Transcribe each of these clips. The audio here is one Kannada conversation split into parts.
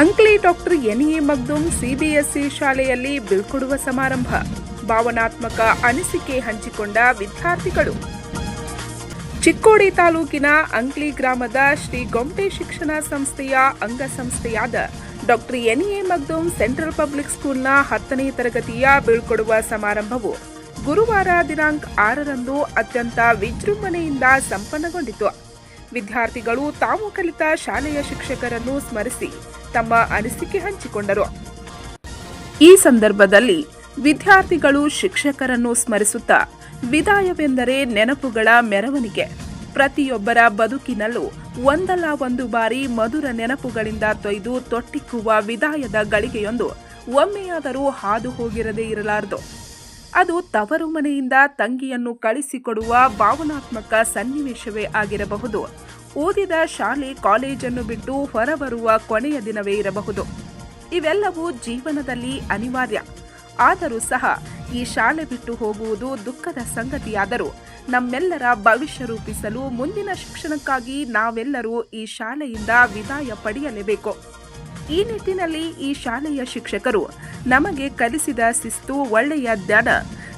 ಅಂಕ್ಲಿ ಡಾಕ್ಟರ್ ಎನ್ಇ ಮಗ್ದುಮ್ ಸಿಬಿಎಸ್ಇ ಶಾಲೆಯಲ್ಲಿ ಬೀಳ್ಕೊಡುವ ಸಮಾರಂಭ. ಭಾವನಾತ್ಮಕ ಅನಿಸಿಕೆ ಹಂಚಿಕೊಂಡ ವಿದ್ಯಾರ್ಥಿಗಳು. ಚಿಕ್ಕೋಡಿ ತಾಲೂಕಿನ ಅಂಕ್ಲಿ ಗ್ರಾಮದ ಶ್ರೀ ಗೊಂಬೆ ಶಿಕ್ಷಣ ಸಂಸ್ಥೆಯ ಅಂಗಸಂಸ್ಥೆಯಾದ doctor N A Magdum central public ಸ್ಕೂಲ್ನ ಹತ್ತನೇ ತರಗತಿಯ ಬೀಳ್ಕೊಡುವ ಸಮಾರಂಭವು ಗುರುವಾರ ದಿನಾಂಕ ಆರರಂದು ಅತ್ಯಂತ ವಿಜೃಂಭಣೆಯಿಂದ ಸಂಪನ್ನಗೊಂಡಿತು. ವಿದ್ಯಾರ್ಥಿಗಳು ತಾವು ಕಲಿತ ಶಾಲೆಯ ಶಿಕ್ಷಕರನ್ನು ಸ್ಮರಿಸಿ ತಮ್ಮ ಅನಿಸಿಕೆ ಹಂಚಿಕೊಂಡರು. ಈ ಸಂದರ್ಭದಲ್ಲಿ ವಿದ್ಯಾರ್ಥಿಗಳು ಶಿಕ್ಷಕರನ್ನು ಸ್ಮರಿಸುತ್ತಾ ವಿದಾಯವೆಂದರೆ ನೆನಪುಗಳ ಮೆರವಣಿಗೆ. ಪ್ರತಿಯೊಬ್ಬರ ಬದುಕಿನಲ್ಲೂ ಒಂದಲ್ಲ ಒಂದು ಬಾರಿ ಮಧುರ ನೆನಪುಗಳಿಂದ ತೊಯ್ದು ತೊಟ್ಟಿಕ್ಕುವ ವಿದಾಯದ ಗಳಿಗೆಯೊಂದು ಒಮ್ಮೆಯಾದರೂ ಹಾದು ಹೋಗಿರದೇ ಇರಲಾರದು. ಅದು ತವರು ಮನೆಯಿಂದ ತಂಗಿಯನ್ನು ಕಳಿಸಿಕೊಡುವ ಭಾವನಾತ್ಮಕ ಸನ್ನಿವೇಶವೇ ಆಗಿರಬಹುದು. ಓದಿದ ಶಾಲೆ ಕಾಲೇಜನ್ನು ಬಿಟ್ಟು ಹೊರಬರುವ ಕೊನೆಯ ದಿನವೇ ಇರಬಹುದು. ಇವೆಲ್ಲವೂ ಜೀವನದಲ್ಲಿ ಅನಿವಾರ್ಯ. ಆದರೂ ಸಹ ಈ ಶಾಲೆ ಬಿಟ್ಟು ಹೋಗುವುದು ದುಃಖದ ಸಂಗತಿಯಾದರೂ ನಮ್ಮೆಲ್ಲರ ಭವಿಷ್ಯ ರೂಪಿಸಲು ಮುಂದಿನ ಶಿಕ್ಷಣಕ್ಕಾಗಿ ನಾವೆಲ್ಲರೂ ಈ ಶಾಲೆಯಿಂದ ವಿದಾಯ ಪಡೆಯಲೇಬೇಕು. ಈ ನಿಟ್ಟಿನಲ್ಲಿ ಈ ಶಾಲೆಯ ಶಿಕ್ಷಕರು ನಮಗೆ ಕಲಿಸಿದ ಶಿಸ್ತು ಒಳ್ಳೆಯ ಜ್ಞಾನ,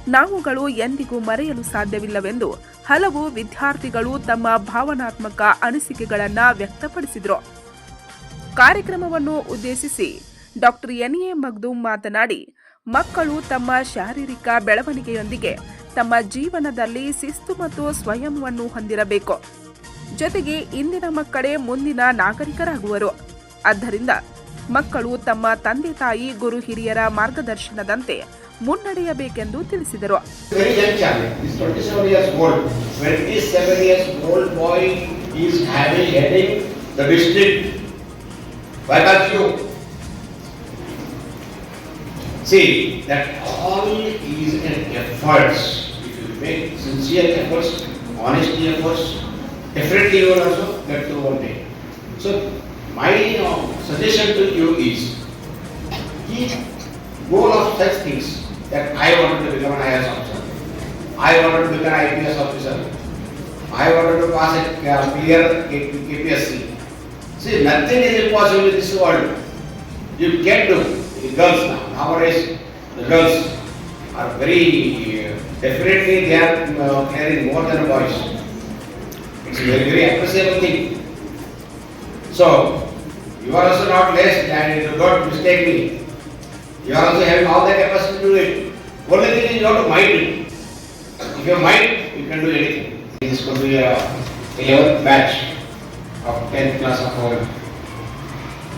ನಾವುಗಳು ಎಂದಿಗೂ ಮರೆಯಲು ಸಾಧ್ಯವಿಲ್ಲವೆಂದು ಹಲವು ವಿದ್ಯಾರ್ಥಿಗಳು ತಮ್ಮ ಭಾವನಾತ್ಮಕ ಅನಿಸಿಕೆಗಳನ್ನು ವ್ಯಕ್ತಪಡಿಸಿದರು. ಕಾರ್ಯಕ್ರಮವನ್ನು ಉದ್ದೇಶಿಸಿ ಡಾಕ್ಟರ್ ಎನ್ ಎ ಮಗ್ದೂಮ್ ಮಾತನಾಡಿ, ಮಕ್ಕಳು ತಮ್ಮ ಶಾರೀರಿಕ ಬೆಳವಣಿಗೆಯೊಂದಿಗೆ ತಮ್ಮ ಜೀವನದಲ್ಲಿ ಶಿಸ್ತು ಮತ್ತು ಸ್ವಯಂವನ್ನು ಹೊಂದಿರಬೇಕು. ಜೊತೆಗೆ ಇಂದಿನ ಮಕ್ಕಳೇ ಮುಂದಿನ ನಾಗರಿಕರಾಗುವರು. ಆದ್ದರಿಂದ ಮಕ್ಕಳು ತಮ್ಮ ತಂದೆ ತಾಯಿ ಗುರು ಹಿರಿಯರ ಮಾರ್ಗದರ್ಶನದಂತೆ ಮುನ್ನಡೆಯಬೇಕೆಂದು ತಿಳಿಸಿದರು very young child. He's 27 years old. 27 years old boy is having heading the district. Why not you? See, that all is an efforts. If you make sincere efforts, honesty efforts, definitely you will also get through one day. So, my uh, suggestion to you is, keep goal of such things that I wanted to become an IAS officer. I wanted to become an IPS officer. I wanted to pass a clear KPSC. See, nothing is impossible in this world. You can do. The girls now, nowadays, the girls are very, definitely they are clearing more than boys. It's a very, very appreciable thing. So, you are also not less and don't mistake me. You are also having all the capacity to do it. Only thing is you have to mind it. If you mind, you can do anything. This could be a 11th batch of 10th class of our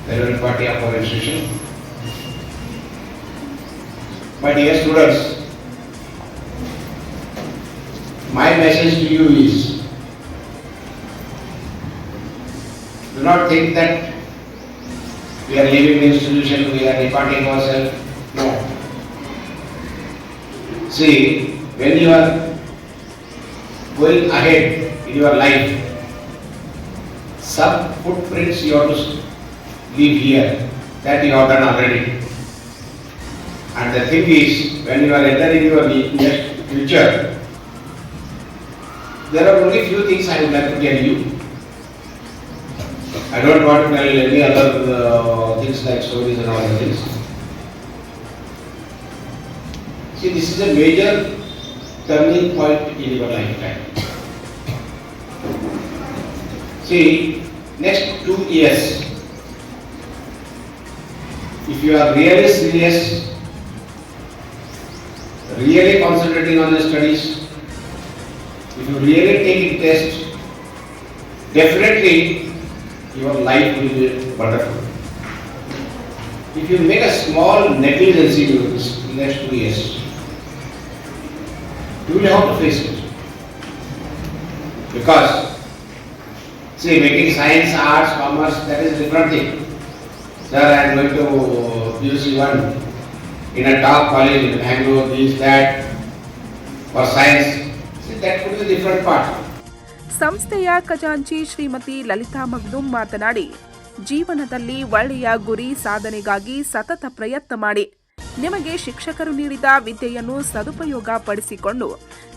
relevant party of our institution. My dear students, my message to you is do not think that we are leaving the institution, we are departing ourselves. No. See, when you are going ahead in your life, some footprints you have to leave here that you have done already. And the thing is, when you are entering your future, there are only few things I would like to tell you. I don't want to tell any other uh, things like stories and all the things. See, this is a major turning point in your lifetime. See, next two years, if you are really serious, really concentrating on the studies, if you really take interest, definitely your life will be wonderful. If you make a small negligence in this next two years, you will have to face it. Because, see, making science, arts, commerce, that is different thing. Sir, I am going to UC one in a top college in Bangalore, this, that, for science. See, that could be a different part. ಸಂಸ್ಥೆಯ ಖಜಾಂಚಿ ಶ್ರೀಮತಿ ಲಲಿತಾ ಮಗ್ದುಮ್ ಮಾತನಾಡಿ, ಜೀವನದಲ್ಲಿ ಒಳ್ಳೆಯ ಗುರಿ ಸಾಧನೆಗಾಗಿ ಸತತ ಪ್ರಯತ್ನ ಮಾಡಿ. ನಿಮಗೆ ಶಿಕ್ಷಕರು ನೀಡಿದ ವಿದ್ಯೆಯನ್ನು ಸದುಪಯೋಗ ಪಡಿಸಿಕೊಂಡು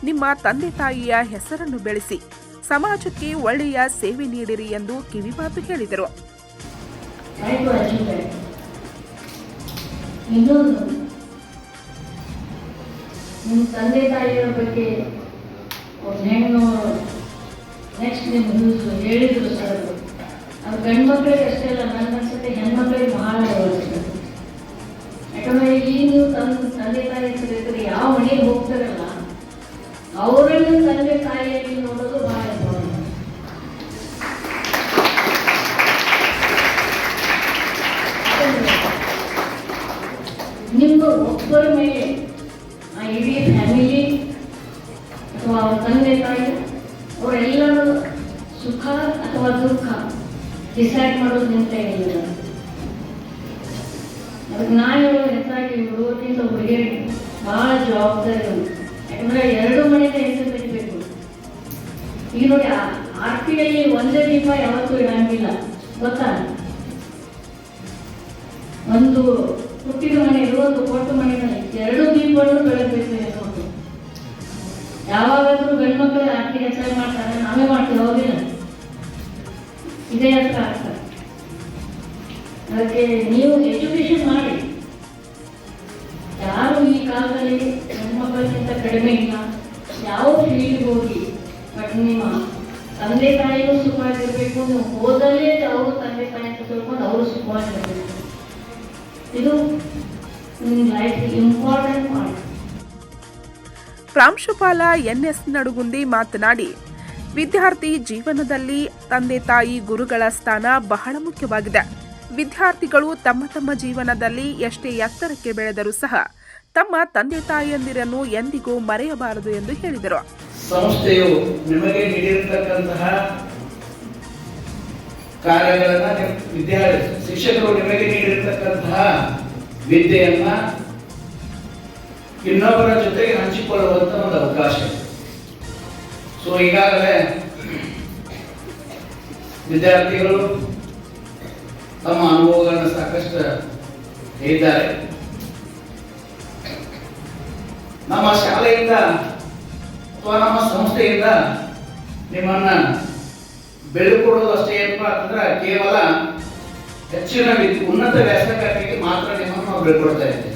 ನಿಮ್ಮ ತಂದೆ ತಾಯಿಯ ಹೆಸರನ್ನು ಬೆಳೆಸಿ, ಸಮಾಜಕ್ಕೆ ಒಳ್ಳೆಯ ಸೇವೆ ನೀಡಿರಿ ಎಂದು ಕಿವಿಮಾತು ಹೇಳಿದರು. ನಿಮ್ಮ ತಂದೆ ತಾಯಿಯ ಬಗ್ಗೆ ಹೆಣ್ಣು ನೆಕ್ಸ್ಟ್ ನಿಮ್ಮ ನ್ಯೂಸ್ ಹೇಳಿದ್ರು ಸರ್ ಅದು. ಗಂಡು ಮಕ್ಕಳಿಗೆ ಅಷ್ಟೇ ಅಲ್ಲ, ನನ್ನ ಅನ್ಸುತ್ತೆ ಹೆಣ್ಮಕ್ಳಿಗೆ ಅವಶ್ಯಕತೆ ಯಾಕಂದ್ರೆ ಈ ನೀವು ತನ್ನ ತಂದೆ ತಾಯಿ ಹೆಸರಿದ್ರೆ ಯಾವ ಮನೆಗೆ ಹೋಗ್ತಾರಲ್ಲ, ಅವರನ್ನು ತಂದೆ ತಾಯಿಯಾಗಿ ನೋಡೋದು ಇಂಪಾರ್ಟೆಂಟ್ ನಿಮ್ಮ ಒಬ್ಬರ ಮೇಲೆ ಆ ಇಡೀ ಫ್ಯಾಮಿಲಿ ಅಥವಾ ಅವ್ರ ತಂದೆ ತಾಯಿ ಅವರೆಲ್ಲರೂ ಸುಖ ಅಥವಾ ದುಃಖ ಡಿಸೈಡ್ ಮಾಡೋದು ನಿಮ್ಮ ಇಲ್ಲ ಅದಕ್ಕೆ ನಾ ಹೇಳೋ ಹೆಚ್ಚಾಗಿ ಹುಡುಗರಿಗಿಂತ ಹುಡುಗಿ ಭಾಳ ಜವಾಬ್ದಾರಿ ಉಂಟು. ಯಾಕಂದ್ರೆ ಎರಡು ಮನೆಯಿಂದ ಹೆಸರು ತೆಗಿಬೇಕು ಈಗ ನೋಡಿ ಆರ್ ಪಿ ಒಂದೇ ದೀಪ ಯಾವತ್ತೂ ಇಡಂಗಿಲ್ಲ. ಗೊತ್ತಾ? ಒಂದು ಹುಟ್ಟಿದ ಮನೆಯಲ್ಲಿ ಒಂದು ಕೊಟ್ಟು ಮನೆಯಲ್ಲಿ ಎರಡು ದೀಪಗಳನ್ನು ಬೆಳಗ್ಬೇಕು. ಯಾವಾಗಾದ್ರೂ ಗಂಡು ಮಕ್ಕಳು ಆರ್ತಿ ಹೆಚ್ಚಾಗಿ ಮಾಡ್ತಾರೆ, ನಾವೇ ಮಾಡ್ತೀವಿ, ಹೌದಿಲ್ಲ? ಇದೇ ಅರ್ಥ ಅರ್ಥ ಅದಕ್ಕೆ ನೀವು ಎಜುಕೇಶನ್ ಮಾಡಿ. ಯಾರು ಈ ಕಾಲದಲ್ಲಿ ಹೆಣ್ಮಕ್ಳಿಗಿಂತ ಕಡಿಮೆ ಇಲ್ಲ, ಯಾವ ಫೀಲ್ಡ್ಗೆ ಹೋಗಿ ಬಟ್ ನಿಮ್ಮ ತಂದೆ ತಾಯಿಗೂ ಸುಖವಾಗಿರ್ಬೇಕು, ನೀವು ಹೋದಲ್ಲೇ ಅವರು ತಂದೆ ತಾಯಿ ತಿಳ್ಕೊಂಡು ಅವರು ಸುಖವಾಗಿರ್ಬೇಕು. ಇದು ನಿಮ್ಮ ಲೈಫ್ ಇಂಪಾರ್ಟೆಂಟ್ ಪಾರ್ಟ್ ಪ್ರಾಂಶುಪಾಲ ಎನ್ಎಸ್ ನಡುಗುಂದಿ ಮಾತನಾಡಿ, ವಿದ್ಯಾರ್ಥಿ ಜೀವನದಲ್ಲಿ ತಂದೆ ತಾಯಿ ಗುರುಗಳ ಸ್ಥಾನ ಬಹಳ ಮುಖ್ಯವಾಗಿದೆ. ವಿದ್ಯಾರ್ಥಿಗಳು ತಮ್ಮ ತಮ್ಮ ಜೀವನದಲ್ಲಿ ಎಷ್ಟೇ ಎತ್ತರಕ್ಕೆ ಬೆಳೆದರೂ ಸಹ ತಮ್ಮ ತಂದೆ ತಾಯಿಯಂದಿರನ್ನು ಎಂದಿಗೂ ಮರೆಯಬಾರದು ಎಂದು ಹೇಳಿದರು. ಸಂಸ್ಥೆಯು ನಿಮಗೆ ನೀಡಿರತಕ್ಕಂತಹ ಕಾರ್ಯಗಳನ್ನ ವಿದ್ಯಾರ್ಥಿ, ಶಿಕ್ಷಕರು ನಿಮಗೆ ನೀಡಿರತಕ್ಕಂತಹ ವಿದ್ಯೆಯನ್ನ ಇನ್ನೊಬ್ಬರ ಜೊತೆಗೆ ಹಂಚಿಕೊಳ್ಳುವಂತ ಒಂದು ಅವಕಾಶ. ಸೊ ಈಗಾಗಲೇ ವಿದ್ಯಾರ್ಥಿಗಳು ತಮ್ಮ ಅನುಭವಗಳನ್ನು ಸಾಕಷ್ಟು ಹೇಳಿದ್ದಾರೆ. ನಮ್ಮ ಶಾಲೆಯಿಂದ ಅಥವಾ ನಮ್ಮ ಸಂಸ್ಥೆಯಿಂದ ನಿಮ್ಮನ್ನ ಬೆಳೆಕೊಡೋದು ಅಷ್ಟೇ ಏನಪ್ಪ ಅಂತಂದ್ರೆ ಕೇವಲ ಹೆಚ್ಚಿನ ಉನ್ನತ ವ್ಯಾಸಂಗಕ್ಕೆ ಮಾತ್ರ ನಿಮ್ಮನ್ನು ನಾವು ಬೆಳ್ಕೊಡ್ತಾ ಇದ್ದೇವೆ.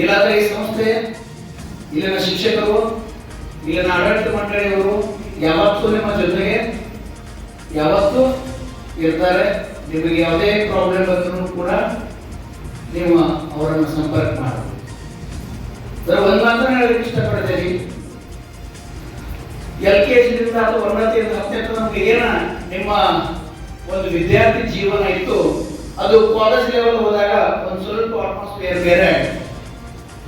ಇಲ್ಲಾಂದ್ರೆ ಈ ಸಂಸ್ಥೆ, ಇಲ್ಲಿನ ಶಿಕ್ಷಕರು, ಇಲ್ಲಿನ ಆಡಳಿತ ಮಂಡಳಿಯವರು ಯಾವತ್ತೂ ನಿಮ್ಮ ಜೊತೆಗೆ, ಯಾವತ್ತೂ ಇರ್ತಾರೆ. ನಿಮಗೆ ಯಾವುದೇ ಪ್ರಾಬ್ಲಮ್ ಬಂದರೂ ಕೂಡ ನೀವು ಅವರನ್ನು ಸಂಪರ್ಕ ಮಾಡಬಹುದು ಒಂದು ಮಾತ್ರ ಹೇಳಲಿಕ್ಕೆ ಇಷ್ಟಪಡ್ತೇನೆ. ಎಲ್ ಕೆ ಜಿಯಿಂದ ಅಥವಾ ಒಂಬತ್ತರಿಂದ ಹತ್ತನೇ ನಮ್ಗೆ ಏನ ನಿಮ್ಮ ಒಂದು ವಿದ್ಯಾರ್ಥಿ ಜೀವನ ಇತ್ತು, ಅದು ಕಾಲೇಜ್ ಲೆವೆಲ್ ಹೋದಾಗ ಒಂದು ಸ್ವಲ್ಪ ಅಟ್ಮಾಸ್ಫಿಯರ್ ಬೇರೆ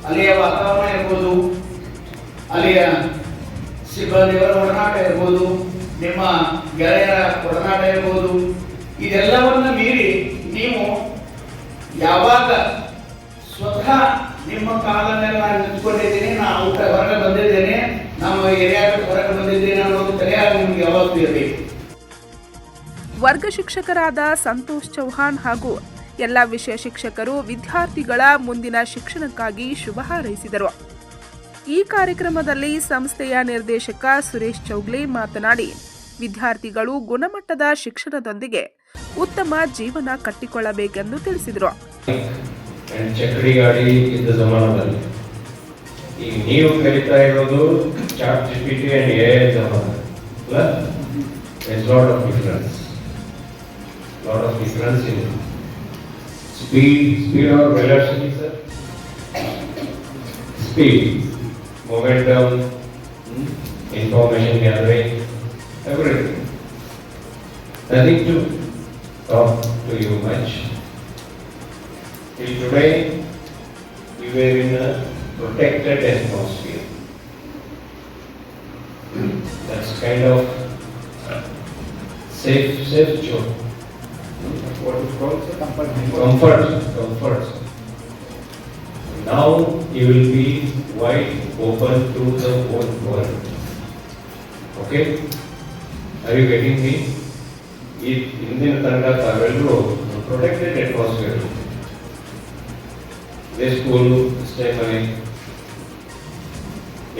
ಅಲ್ಲಿಯ ವಾತಾವರಣ ಇರ್ಬೋದು, ಅಲ್ಲಿಯ ಸಿಬ್ಬಂದಿಯವರ ಒಡನಾಟ ಇರ್ಬೋದು, ನಿಮ್ಮ ಗೆಳೆಯರ ಒಡನಾಟ ಇರ್ಬೋದು, ಇದೆಲ್ಲವನ್ನು ಮೀರಿ ನೀವು ಯಾವಾಗ ಸ್ವತಃ ನಿಮ್ಮ ಕಾಲ ಮೇಲೆ ನಾನು ನಿಂತ್ಕೊಂಡಿದ್ದೀನಿ ನಾನು ಊಟ ಹೊರಗೆ ಬಂದಿದ್ದೇನೆ, ನಮ್ಮ ಏರಿಯಾ ಹೊರಗೆ ಬಂದಿದ್ದೇನೆ ಅನ್ನೋದು ತಲೆಯಾಗಿ ನಿಮ್ಗೆ ಯಾವಾಗ ಇರಬೇಕು. ವರ್ಗ ಶಿಕ್ಷಕರಾದ ಸಂತೋಷ್ ಚೌಹಾಣ್ ಹಾಗೂ ಎಲ್ಲ ವಿಷಯ ಶಿಕ್ಷಕರು ವಿದ್ಯಾರ್ಥಿಗಳ ಮುಂದಿನ ಶಿಕ್ಷಣಕ್ಕಾಗಿ ಶುಭ ಹಾರೈಸಿದರು. ಈ ಕಾರ್ಯಕ್ರಮದಲ್ಲಿ ಸಂಸ್ಥೆಯ ನಿರ್ದೇಶಕ ಸುರೇಶ್ ಚೌಗ್ಲೆ ಮಾತನಾಡಿ, ವಿದ್ಯಾರ್ಥಿಗಳು ಗುಣಮಟ್ಟದ ಶಿಕ್ಷಣದೊಂದಿಗೆ ಉತ್ತಮ ಜೀವನ ಕಟ್ಟಿಕೊಳ್ಳಬೇಕೆಂದು ತಿಳಿಸಿದರು. ಚಕ್ರಿ ಗಾಡಿ ಇದ್ದ ಜಮಾನದಲ್ಲಿ ಈಗ ನೀವು ಕಲಿತಾ ಇರೋದು chat G P T and a lot of difference lot of difference in speed, speed or velocity, sir? Speed, momentum, hmm? information gathering, everything. Nothing to talk to you much. Till today, we were in a protected atmosphere. That's kind of safe, safe job. What is called? Comfort, comfort. Now you will be wide open to the whole world. Okay? Are you getting me? ಈ ಹಿಂದಿನ ತನಕ ತಾವೆಲ್ಲರೂ ಪ್ರೊಟೆಕ್ಟೆಡ್ ಅಟ್ಮಾಸ್ಫಿಯರ್ ಇದೇ ಸ್ಕೂಲು ಇಷ್ಟೇ ಮನೆ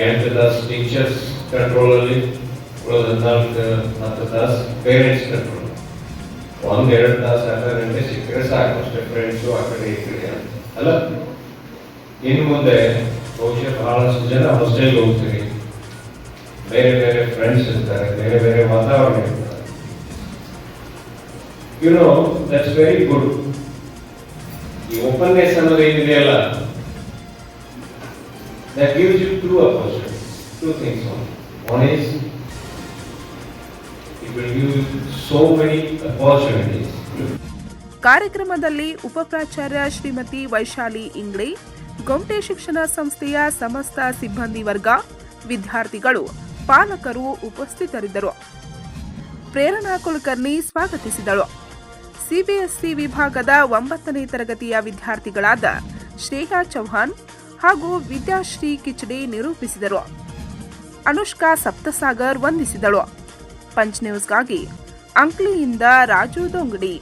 ಎಂಟು ತಾಸು ಟೀಚರ್ಸ್ ಕಂಟ್ರೋಲಲ್ಲಿ ಉಳಿದ ಹದಿನಾಲ್ಕು ಹತ್ತು ತಾಸು ಪೇರೆಂಟ್ಸ್ ಕಂಟ್ರೋಲ್ ಒಂದ್ ಎರಡು ತಾಸು ಗಂಟೆ ಸಿಕ್ಕರೆ ಸಾಕು ಅಷ್ಟೇ ಫ್ರೆಂಡ್ಸು ಆ ಕಡೆ ಈ. ಅಲ್ಲ ಇನ್ನು ಮುಂದೆ ಬಹುಶಃ ಬಹಳಷ್ಟು ಜನ ಹಾಸ್ಟೆಲ್ ಹೋಗ್ತೀರಿ. ಬೇರೆ ಬೇರೆ ಫ್ರೆಂಡ್ಸ್ ಇರ್ತಾರೆ ಬೇರೆ ಬೇರೆ ವಾತಾವರಣ ಇರ್ತಾರೆ. You know that's very good ಈ ಓಪನ್ನೆಸ್ ಅನ್ನೋದು ಏನಿದೆಯಲ್ಲ that gives you two opposite two things one one is, ಕಾರ್ಯಕ್ರಮದಲ್ಲಿ ಉಪಪ್ರಾಚಾರ್ಯ ಶ್ರೀಮತಿ ವೈಶಾಲಿ ಇಂಗ್ಳೆ ಗೊಮಟೆ ಶಿಕ್ಷಣ ಸಂಸ್ಥೆಯ ಸಮಸ್ತ ಸಿಬ್ಬಂದಿ ವರ್ಗ, ವಿದ್ಯಾರ್ಥಿಗಳು, ಪಾಲಕರು ಉಪಸ್ಥಿತರಿದ್ದರು. ಪ್ರೇರಣಾ ಕುಲಕರ್ಣಿ ಸ್ವಾಗತಿಸಿದಳು. ಸಿಬಿಎಸ್ಇ ವಿಭಾಗದ ಒಂಬತ್ತನೇ ತರಗತಿಯ ವಿದ್ಯಾರ್ಥಿಗಳಾದ ಶ್ರೇಯಾ ಚೌಹಾಣ್ ಹಾಗೂ ವಿದ್ಯಾಶ್ರೀ ಕಿಚಡಿ ನಿರೂಪಿಸಿದರು. ಅನುಷ್ಕಾ ಸಪ್ತಸಾಗರ್ ವಂದಿಸಿದಳು. ಪಂಚ್ ನ್ಯೂಸ್ಗಾಗಿ ಅಂಕ್ಲಿಯಿಂದ ರಾಜು ದೊಂಗಡಿ.